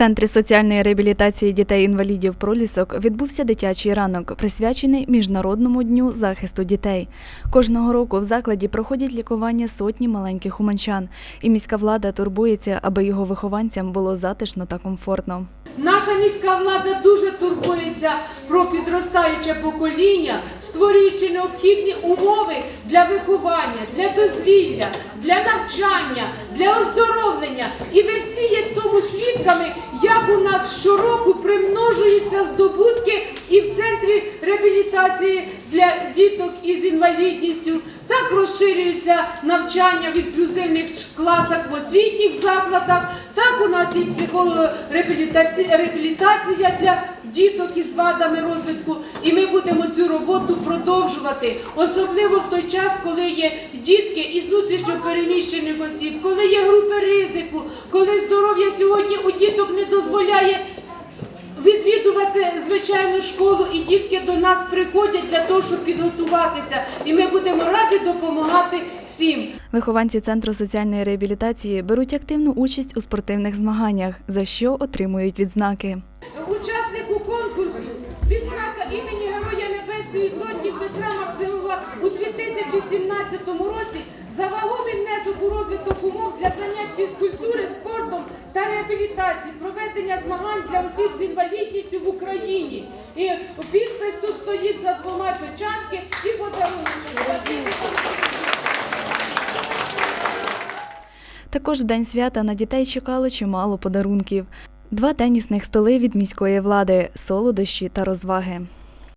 центрі соціальної реабілітації дітей-інвалідів Пролісок відбувся дитячий ранок, присвячений Міжнародному дню захисту дітей. Кожного року в закладі проходять лікування сотні маленьких уманчан, і міська влада турбується, аби його вихованцям було затишно та комфортно. Наша міська влада дуже турбується про підростаюче покоління, створюючи необхідні умови для виховання, для дозвілля, для навчання, для оздоровлення. І ви всі є тому свідками, як у нас щороку примножуються здобутки і в центрі реабілітації для діток із інвалідністю. Так розширюється навчання в інклюзивних класах в освітніх закладах. Так у нас і психолого-реабілітація для діток із вадами розвитку. І ми будемо цю роботу продовжувати, особливо в той час, коли є дітки із внутрішньо переміщених осіб, коли є групи ризику, коли здоров'я сьогодні у діток не дозволяє відвідувати звичайну школу, і дітки до нас приходять для того, щоб підготуватися. І ми будемо раді допомагати всім. Вихованці центру соціальної реабілітації беруть активну участь у спортивних змаганнях, за що отримують відзнаки. Учаснику конкурсу відзнака імені Героя Небесної Сотні Петра Максимова у 2017 році за ваговий внесок у реабілітації, проведення змагань для осіб з інвалідністю в Україні. І підпис тут стоїть за двома печатки і подарунок. Також в день свята на дітей чекало чимало подарунків. Два тенісних столи від міської влади, солодощі та розваги.